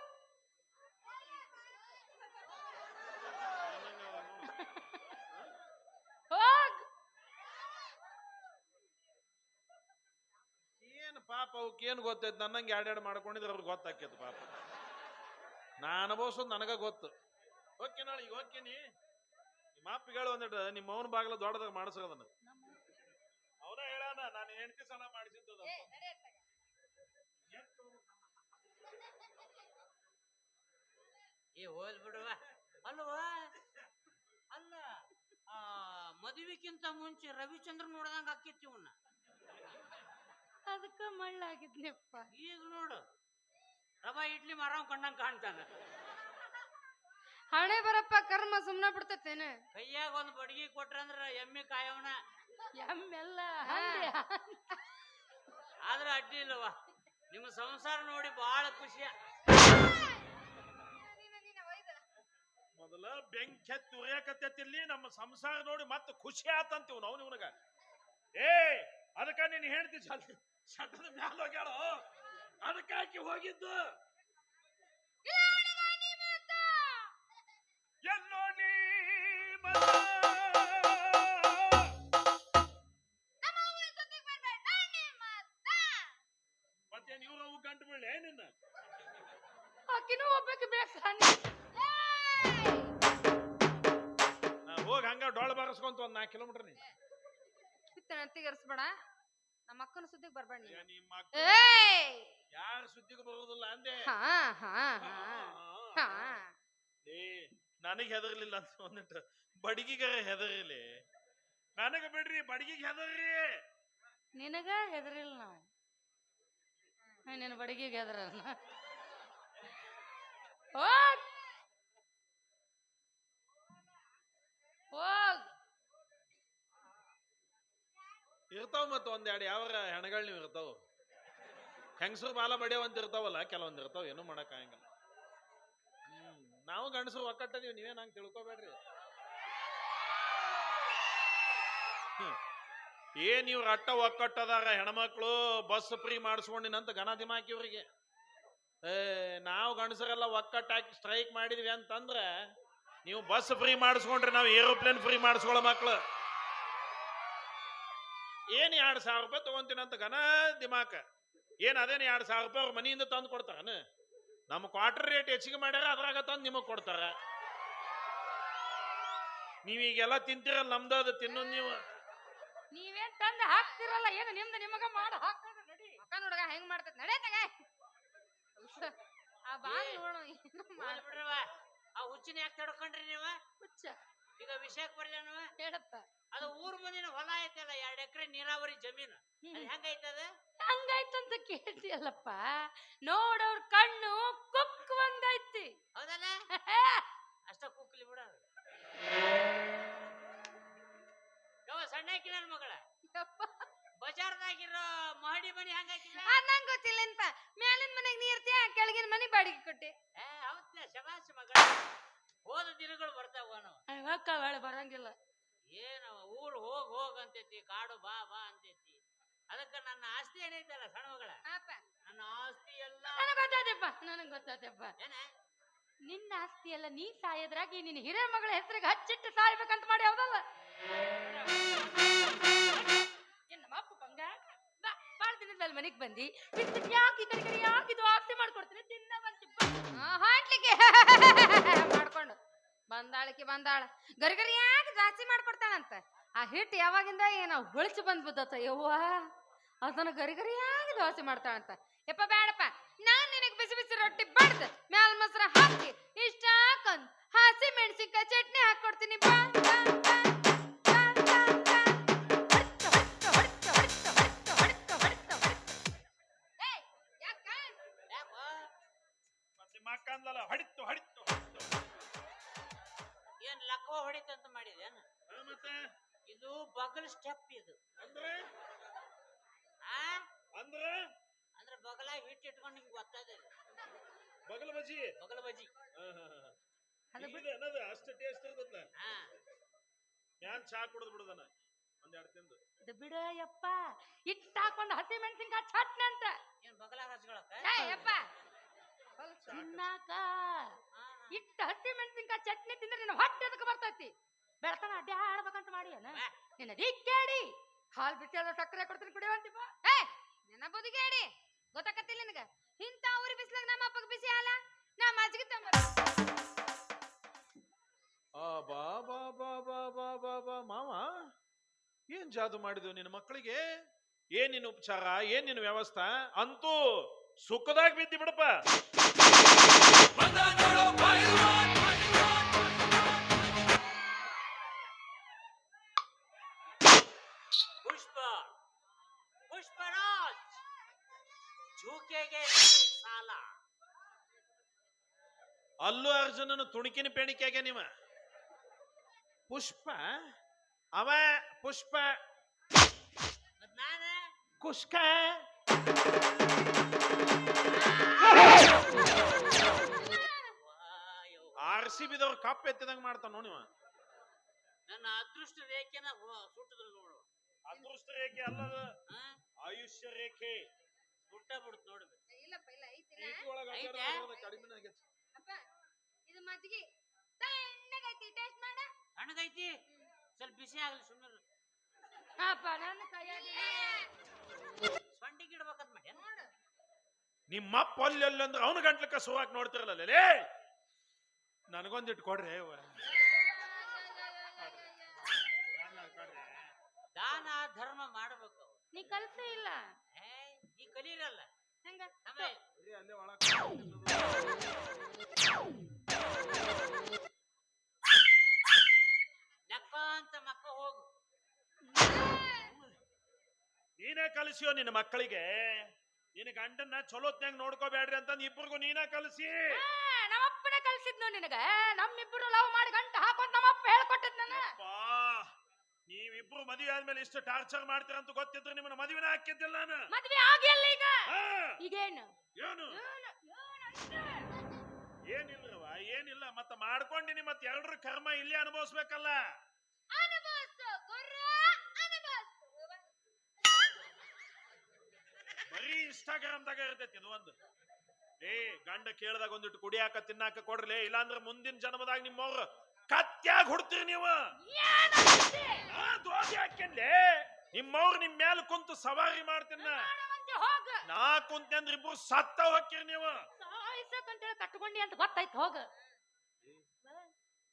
ಹೋಗ್ ಏನ್ ಗೊತ್ತೈತೆ ಏನ್ ಗೊತ್ತೈತ್? ನನ್ನಂಗೆ ಎರಡೆರಡು ಮಾಡ್ಕೊಂಡಿದ್ರೆ ಅವ್ರಿಗೆ ಗೊತ್ತಾಕೈತೆ ಪಾಪ. ನಾ ಅನುಭವಿಸೋದು ನನಗ ಗೊತ್ತು. ಓಕೆ ನಾಳೆ ಈಗ ಓಕೆನಿ ನಿಮ್ಮ ಅಪ್ಪಿಗಳು ಒಂದಿಟ್ಟು ನಿಮ್ಮ ಅವನ ಬಾಗಿಲ ದೊಡ್ಡದಾಗ ಮಾಡಿಸೋದನ್ನ ಅವನ ಹೇಳಾನ ನಾನು ಹೆಂಡತಿ ಸಲ ಮಾಡಿಸಿದ್ದದ ಏ ಹೋಲ್ ಬಿಡುವ. ಅಲ್ವಾ ಅಲ್ಲ ಆ ಮದುವೆಕ್ಕಿಂತ ಮುಂಚೆ ರವಿಚಂದ್ರ ನೋಡ್ದಂಗ ಆಕಿತ್ತು ಇವನ್ನ ಅದಕ್ಕ ಮಳ್ಳಾಗಿದ್ನಪ್ಪ ಈಗ ನೋಡು ರವಾ ಇಡ್ಲಿ ಮಾರವ್ ಕಣ್ಣಂಗ್ ಕಾಣ್ತಾನ. ಹಣೆ ಬರಪ್ಪ ಕರ್ಮ ಸುಮ್ನ ಬಿಡ್ತೇನೆ ಕೈಯಾಗ ಒಂದ್ ಬಡಗಿ ಕೊಟ್ರಂದ್ರ ಎಮ್ಮಿ ಕಾಯವನ ಎಮ್ಮೆಲ್ಲ ಆದ್ರ ಅಡ್ಡಿ ಇಲ್ಲವ ನಿಮ್ಮ ಸಂಸಾರ ನೋಡಿ ಬಹಳ ಖುಷಿ. ಮೊದಲ ಬೆಂಕಿ ಹತ್ತಿ ಉರಿಯಾಕತ್ತೈತಿಲ್ಲಿ ನಮ್ಮ ಸಂಸಾರ ನೋಡಿ ಮತ್ತೆ ಖುಷಿ ಆತಂತೀವ್ ನಾವು ನಿಮ್ಗ. ಏ ಅದಕ್ಕ ನೀನ್ ಹೇಳ್ತಿ ಶಟದ ಮ್ಯಾಲ ಹೋಗ್ಯಾಳು? ಅದಕ್ಕಾಕಿ ಹೋಗಿದ್ದು? ಎಲ್ಲೋ ನೀ. ಮತ್ತೇನ್ ಇವ್ರ ಅವು ಗಂಟು ಬೀಳ್ಳೆ ನಿನ್ನ? ಆಕಿನೂ ಒಬ್ಬಕ್ಕೆ ಬೇಕು ನಾ ಹೋಗಿ ಹಂಗ ಡೊಳ್ಳು ಬಾರಿಸ್ಕೊಂತ ಒಂದ್ ನಾಲ್ಕು ಕಿಲೋಮೀಟರ್ ನೀ. ನೆತ್ತಿಗರ್ಸ್ಬೇಡ ನಮ್ಮ ಅಕ್ಕನ ಸುದ್ದಿಗೆ ಬರ್ಬೇಡ ನೀನು. ನಿಮ್ಮ ಏಯ್! ಯಾರ ಸುದ್ದಿಗೂ ಬರುದಿಲ್ಲ ಅಂದೆ. ಹಾ ಹಾ ಹಾ ಹಾ ಏ ನನಗ್ ಹೆದರ್ಲಿಲ್ಲ ಅಂತ ಒಂದಿಟ್ಟು ಬಡಗಿಗರ ಹೆದರ್ಲಿ. ನನಗ ಬಿಡ್ರಿ ಬಡಗಿಗೆ ಹೆದರ್ರಿ. ನಿನಗ ಹೆದರಿಲ್ಲ ನಾವು. ನಿನ್ನ ಬಡಗಿಗೆ ಹೆದರಲ್ಲ ಹೋಗ್ ಹೋಗ್ ಇರ್ತಾವ ಮತ್ತ ಒಂದೆರಡು ಯಾವ ಹೆಣಗಳು ನೀವು ಇರ್ತಾವ? ಹೆಂಗಸರು ಬಾಲ ಬಡಿಯವಂತ ಇರ್ತಾವಲ್ಲ, ಕೆಲವೊಂದು ಇರ್ತಾವ, ಏನು ಮಾಡಕ್ ಆಗಂಗಿಲ್ಲ. ಹ್ಮ್, ನಾವು ಗಂಡಸರು ಒಕ್ಕಟ್ಟದೀವಿ ನೀವೇ ಹಂಗ್ ತಿಳ್ಕೊಬೇಡ್ರಿ. ಏ ಏನ್ ರಟ್ಟ ಒಕ್ಕಟ್ಟದಾರ ಹೆಣ್ಮಕ್ಳು, ಬಸ್ ಫ್ರೀ ಮಾಡಿಸ್ಕೊಂಡಿನಂತ ಘನ ದಿಮಾಕಿ ಇವ್ರಿಗೆ. ಏ, ನಾವು ಗಂಡಸರೆಲ್ಲ ಒಕ್ಕಟ್ಟಾಕಿ ಸ್ಟ್ರೈಕ್ ಮಾಡಿದ್ವಿ ಅಂತಂದ್ರೆ, ನೀವು ಬಸ್ ಫ್ರೀ ಮಾಡಿಸ್ಕೊಂಡ್ರಿ ನಾವು ಏರೋಪ್ಲೇನ್ ಫ್ರೀ ಮಾಡಿಸ್ಕೊಳ್ಳೋ ಮಕ್ಳು. ಏನ್ ಎರಡು ಸಾವಿರ ರೂಪಾಯಿ ಅಂತ ಘನ ದಿಮಾಕ. ಏನ್ ಅದೇನು ಎರಡು ಸಾವಿರ ರೂಪಾಯಿ ಅವ್ರ ಮನೆಯಿಂದ ತಂದು ಕೊಡ್ತಾರನ? ನಮ್ಮ ಕ್ವಾರ್ಟರ್ ರೇಟ್ ಹೆಚ್ಚಿಗೆ ಮಾಡ್ಯಾರ ಅದ್ರಾಗ ತಂದು ನಿಮಗೆ ಕೊಡ್ತಾರ. ನೀವೀಗೆಲ್ಲ ತಿಂತೀರಲ್ಲ ನಮ್ದು ಅದು ತಿನ್ನೋದು ನೀವು. ನೀವೇನ್ ತಂದು ಹಾಕ್ತಿರಲ್ಲ ಏನು ನಿಮ್ದು ನಿಮಗ ಮಾಡ ಹಾಕೋದು ನಡಿ. ಅಕ್ಕ ನೋಡಗ ಹೆಂಗ್ ಮಾಡ್ತದ ನಡೆ ತಗ ಆ ಬಾಲ್ ನೋಡು ಏನು ಆ ಹುಚ್ಚಿನ ಯಾಕೆ ತಡ್ಕೊಂಡ್ರಿ ನೀವು? ಹುಚ್ಚ. ಈಗ ವಿಷಯಕ್ಕೆ ಬರ್ಲೇನು ಹೇಳಪ್ಪ. ಅದು ಊರ್ ಮುಂದಿನ ಹೊಲ ಐತಲ್ಲ ಎರಡ್ ಎಕರೆ ನೀರಾವರಿ ಜಮೀನು. ಅದು ಅದ? ಹಂಗಾಯ್ತಂತ ಕೇಳ್ತಿಯಲ್ಲಪ್ಪ. ನೋಡವ್ರ ಕಣ್ಣು ಕುಕ್ ಒಂದೈತಿ ಹೌದಲ್ಲ? *laughs* ಅಷ್ಟ ಕುಕ್ಲಿ ಬಿಡ ಯಾವ ಸಣ್ಣ ಹಾಕಿ ನನ್ ಮಗಳ? ಬಜಾರ್ದಾಗಿರೋ ಮಹಡಿ ಮನಿ ಹಂಗಾಕಿಲ್ಲ ನಂಗೆ ಗೊತ್ತಿಲ್ಲ ಅಂತ ಮ್ಯಾಲಿನ ಮನೆಗೆ ನೀರ್ತಿಯ ಕೆಳಗಿನ ಮನೆ ಬಾಡಿಗೆ ಕೊಟ್ಟಿ. ಏ ಹೌದ್ಲ ಶಬಾಸ್ ಮಗಳ. ಹೋದ ದಿನಗಳು ಬರ್ತಾವ ನಾವು ಅಕ್ಕ ಬೇಡ ಬರಂಗಿಲ್ಲ? ಏನವ ಊರು ಹೋಗ್ ಹೋಗ್ ಅಂತೈತಿ ಕಾಡು ಬಾ ಬಾ ಅಂತೈತಿ. ಅದಕ್ಕ ನನ್ನ ಆಸ್ತಿ ಏನೈತಲ್ಲ ಸಣ್ಣ ಮಗಳ? ನನ್ನ ಆಸ್ತಿ ಎಲ್ಲ. ನನಗೆ ಗೊತ್ತಾದೆಪ್ಪ ನನಗೆ ಗೊತ್ತಾದೆಪ್ಪ ಏನ? ನಿನ್ನ ಆಸ್ತಿ ಎಲ್ಲ ನೀ ಸಾಯದ್ರಾಗಿ ನಿನ್ನ ಹಿರಿಯ ಮಗಳ ಹೆಸರಿಗೆ ಹಚ್ಚಿಟ್ಟು ಸಾಯ್ಬೇಕಂತ ಮಾಡಿ ಹೌದಲ್ಲ? ನಮ್ಮ ಅಪ್ಪ ಬಂಗ ಬಾಳ ದಿನದಲ್ಲಿ ಮನೆಗೆ ಬಂದಿ. ಯಾಕೆ ಈ ಕಡೆ ಈ ಯಾಕೆ ಇದು ಆಸ್ತಿ ಮಾಡ್ಕೊಡ್ತೀನಿ? ತಿನ್ನ ಬಂತಿ ಹಾಟ್ಲಿಕ್ಕೆ ಮಾಡ್ಕೊಂಡು *laughs* ಬಂದಾಳಕ್ಕೆ ಬಂದಾಳ. ಗರಿಗರಿ ಯಾಕೆ ಜಾಸ್ತಿ ಮಾಡ್ಕೊಡ್ತಾಳಂತ? ಆ ಹಿಟ್ಟು ಯಾವಾಗಿಂದ ಏನೋ ಹೊಳಿಸಿ ಬಂದ್ ಯವ್ವಾ? ಯವ್ವ ಅದನ್ನ ಗರಿಗರಿ ಯಾಕೆ ದೋಸೆ ಮಾಡ್ತಾಳಂತ? ಯಪ್ಪ ಬೇಡಪ್ಪ ನಾನ್ ನಿನಗೆ ಬಿಸಿ ಬಿಸಿ ರೊಟ್ಟಿ ಬಡ್ದ ಮ್ಯಾಲ್ ಮೊಸರ ಹಾಕಿ ಇಷ್ಟ ಹಾಕೊಂಡ್ ಹಸಿ ಮೆಣಸಿನ್ಕಾಯಿ ಚಟ್ನಿ ಹಾಕೊಡ್ತೀನಿ ಬಾ, ಇದು ಬಗಲ್ ಸ್ಟೆಪ್ ಇದು. ಅಂದ್ರೆ? ಆ? ಅಂದ್ರೆ? ಅಂದ್ರೆ ಬಗಲ ಹಿಟ್ಟು ಇಟ್ಕೊಂಡು ನಿಮ್ಗೆ ಗೊತ್ತದೆ ಬಗಲ ಬಜಿ? ಬಗಲ ಬಜಿ. ಇದು ಅನ್ನೋದು ಅಷ್ಟು ಟೇಸ್ಟ್ ಇರ್ತದ ಹಾ. ಏನ್ ಚಾ ಕುಡಿದ್ ಬಿಡುದನ? ಒಂದೆರಡು ತಿಂದು. ಬಿಡ ಯಪ್ಪ ಇಟ್ಟು ಹಾಕೊಂಡು ಹಸಿ ಮೆಣಸಿನ್ಕಾಯಿ ಚಟ್ನಿ ಅಂತ. ಏನ್ ಬಗಲ ಹಚ್ಕೊಳಕ ಏ ಯಪ್ಪ ತಿನ್ನಾಕ. ಇಟ್ಟು ಹಸಿ ಮೆಣಸಿನ್ಕಾಯಿ ಚಟ್ನಿ ತಿಂದ್ರೆ ನಿನ್ನ ಹೊಟ್ಟೆ ಅದಕ್ಕೆ ಬರ್ತೈತಿ? ಬೆಳತನ ಅಡ್ಡಿ ಆಡ್ಬೇಕಂತ ಮಾಡಿ. ನಿನ್ನ ದಿಕ್ಕೇಡಿ. ಹಾಲ್ ಬಿಸಿ ಅದ ಸಕ್ಕರೆ ಕೊಡ್ತೀನಿ ಕುಡಿಯುವಂತಿಪ್ಪ ಏ ನಿನ್ನ ಬದುಕೇಡಿ ಗೊತ್ತಾಕತ್ತಿಲ್ಲ ನಿನಗ? ಇಂಥ ಊರಿ ಬಿಸಿಲಾಗ ನಮ್ಮ ಅಪ್ಪಗೆ ಬಿಸಿ ಹಾಲ? ನಾ ಮಜ್ಜಿಗೆ ತಂಬ ಆ ಬಾ ಬಾ ಬಾ ಬಾ ಬಾ ಬಾ ಬಾ ಮಾವ. ಏನ್ ಜಾದು ಮಾಡಿದ್ವು ನಿನ್ನ ಮಕ್ಕಳಿಗೆ? ಏನ್ ನಿನ್ನ ಉಪಚಾರ? ಏನ್ ನಿನ್ನ ವ್ಯವಸ್ಥಾ? ಅಂತೂ ಸುಖದಾಗ ಬಿದ್ದಿ ಬಿಡಪ್ಪ. ಅಲ್ಲು ಅರ್ಜುನನ ತುಣುಕಿನ ಪೇಣಿಕೆಗೆ ನೀವ ಪುಷ್ಪ ಅವ ಪುಷ್ಪ. ಕುಷ್ಕ. ಆರ್ ಸಿ ಬಿದವ್ರು ಕಪ್ ಎತ್ತಿದಂಗ ಮಾಡ್ತಾನ ನೋಡಿ ನನ್ನ ಅದೃಷ್ಟ ರೇಖೆನ ಸುಟ್ಟದ್ರು ನೋಡು. ಅದೃಷ್ಟ ರೇಖೆ ಅಲ್ಲದ. ಆಯುಷ್ಯ ರೇಖೆ. ಸುಟ್ಟ ಬಿಡ್ತು ನೋಡ್ಬೇಕು? ಅಡ್ಡಾಡೋದು ಆಗೈತಿ. ಮಜ್ಜಿಗೆ ತಣ್ಣಗೈತಿ ಟೇಸ್ಟ್ ಮಾಡ. ಹಣಗೈತಿ ಸ್ವಲ್ಪ ಬಿಸಿ ಆಗ್ಲಿ ಸುಮ್ಮನೆ ಅಪ್ಪ ನನ್ನ ಕೈಯಾಗಿ ಸೊಂಡಿಗೆ ಇಡ್ಬೇಕಂತ ಮಾಡಿ. ನೋಡು. ನಿಮ್ಮಪ್ಪ ಅಲ್ಲೆಲ್ಲ ಅಂದ್ರೆ ಅವನ ಗಂಟ್ಲಕ್ಕ ಸೋವಾಕ್ ನೋಡ್ತಿರಲ್ಲ ಲೇ. ನನಗೊಂದಿಟ್ಟು ಕೊಡ್ರಿ ಅವ್ವ. ದಾನ ಧರ್ಮ ಮಾಡ್ಬೇಕು ನೀ ಕಲ್ಸೇ ಇಲ್ಲ. ಏ ಈ ಕಲೀರಲ್ಲ. ಹೆಂಗ? ಆಮೇಲೆ ಬರೀ ಅಲ್ಲೇ ಒಳಗ್ ಕೂತ್ಕೊಂಡು ನಕ್ಕ ಅಂತ ಮಕ್ಕ ಹೋಗು ನೀನೇ ಕಲಿಸಿಯೋ ನಿನ್ನ ಮಕ್ಕಳಿಗೆ? ನಿನ್ನ ಗಂಡನ್ನ ಚಲೋತ್ನಾಗ ನೋಡ್ಕೋಬೇಡ್ರಿ ಅಂತ ಇಬ್ಬರಿಗೂ ನೀನೇ ಕಲಿಸಿ. ನಮ್ಮಪ್ಪನೇ ಕಲಿಸಿದ್ನು ನಿನಗ. ನಮ್ಮಿಬ್ರು ಲವ್ ಮಾಡಿ ಗಂಟ ಹಾಕೊಂಡ್ ನಮ್ಮಪ್ಪ ಹೇಳ್ಕೊಟ್ಟಿದ್ ನನ್ನ ನೀವಿಬ್ರು ಮದುವೆ ಆದ್ಮೇಲೆ ಇಷ್ಟು ಟಾರ್ಚರ್ ಮಾಡ್ತೀರ ಅಂತ ಗೊತ್ತಿದ್ರೆ ನಿಮ್ಮನ್ನ ಮದುವೆನ ಹಾಕಿದ್ದಿಲ್ಲ ನಾನು. ಮದುವೆ ಆಗಿಲ್ಲ ಈಗ. ಇದೇನು ಈಗೇನು? ಏನು? ಏನಿಲ್ಲವ ಏನಿಲ್ಲ. ಮತ್ತೆ ಮಾಡ್ಕೊಂಡಿನಿ ಮತ್ತೆ ಎಲ್ರ ಕರ್ಮ ಇಲ್ಲೇ ಅನುಭವಿಸ್ಬೇಕಲ್ಲ. ಬರೀ ಇನ್ಸ್ಟಾಗ್ರಾಮ್ದಾಗ ಇರ್ತೈತಿ ಇದು ಒಂದು. ಏ ಗಂಡ ಕೇಳ್ದಾಗ ಒಂದಿಟ್ಟು ಕುಡಿಯಾಕ ತಿನ್ನಾಕ ಕೊಡ್ರಲೇ ಇಲ್ಲಾಂದ್ರ ಮುಂದಿನ ಜನ್ಮದಾಗ ನಿಮ್ಮವ್ರ ಕತ್ಯಾಗ ಹುಡ್ತೀರಿ ನೀವು. ದೋಸೆ ಹಾಕ್ಯನ್ಲೇ ನಿಮ್ಮವ್ರು ನಿಮ್ ಮ್ಯಾಲ ಕುಂತು ಸವಾರಿ ಮಾಡ್ತೀನ ನಾ ಕುಂತಂದ್ರ ಇಬ್ರು ಸತ್ತ ಹೋಗ್ತೀರಿ ನೀವು. ಕಟ್ಕೊಂಡಿ ಅಂತ ಗೊತ್ತಾಯ್ತು ಹೋಗ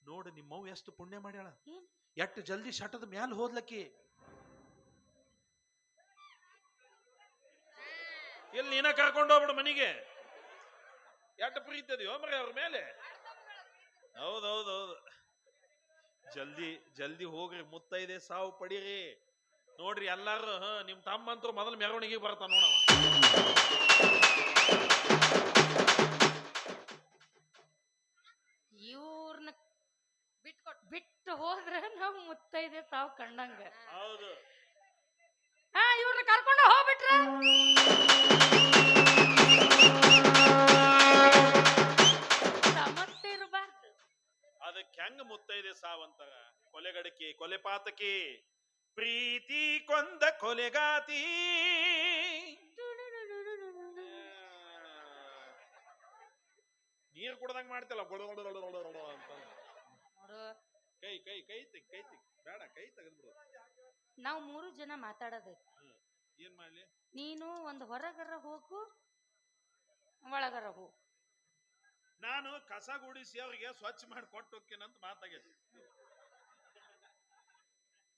ನೋಡು ನಿಮ್ಮವ್ ಎಷ್ಟು ಪುಣ್ಯ ಮಾಡ್ಯಾಳ. ಎಷ್ಟ್ ಎಷ್ಟು ಜಲ್ದಿ ಶಟದ ಮ್ಯಾಲ ಹೋದ್ಲಕ್ಕಿ. ಇಲ್ಲಿ ನೀನ ಕರ್ಕೊಂಡು ಹೋಗ್ಬಿಡು ಮನೆಗೆ. ಎಷ್ಟು ಪ್ರೀತಿ ಅದೆಯೋ ಮರ ಅವ್ರ ಮೇಲೆ. ಹೌದೌದೌದು. ಜಲ್ದಿ ಜಲ್ದಿ ಹೋಗ್ರಿ ಮುತ್ತೈದೆ ಸಾವು ಪಡೀರಿ. ನೋಡ್ರಿ ಎಲ್ಲಾರು ಹ ನಿಮ್ ತಮ್ಮ ಅಂತೂ ಮೊದಲು ಮೆರವಣಿಗೆ ಬರ್ತಾನ ನೋಡವ. ಇವ್ರನ್ನ ಬಿಟ್ಕೊಟ್ ಬಿಟ್ಟು ಹೋದ್ರ ನಮ್ ಮುತ್ತೈದೆ ಸಾವು ಕಂಡಂಗ. ಹೌದು. ಹಾ ಇವ್ರನ್ನ ಕರ್ಕೊಂಡು ಹೋಗ್ಬಿಟ್ರ. ಹೆಂಗ ಮುತ್ತೈದೆ ಸಾವಂತಾರ ಕೊಲೆಗಡಕಿ ಕೊಲೆ ಪಾತಕಿ. ಪ್ರೀತಿ ಕೊಂದ ಕೊಲೆಗಾತಿ ನೀರ್ ಕುಡ್ದಂಗ ಮಾಡ್ತಿಲ್ಲ ಅಂತ. ಕೈ ಕೈ ಕೈ ತೆಗ್ ಕೈ ತೆಗ್. ಬೇಡ ಕೈ ತೆಗೆದ್ಬಿಡು. ನಾವು ಮೂರು ಜನ ಮಾತಾಡೋದೈತಿ ಏನ್ ಮಾಡ್ಲಿ? ನೀನು ಒಂದು ಹೊರಗರ ಹೋಗು ಒಳಗರ ಹೋಗು. ನಾನು ಕಸ ಗುಡಿಸಿ ಅವ್ರಿಗೆ ಸ್ವಚ್ಛ ಮಾಡಿ ಕೊಟ್ಟು ಅಂತ ಮಾತಾಗೈತಿ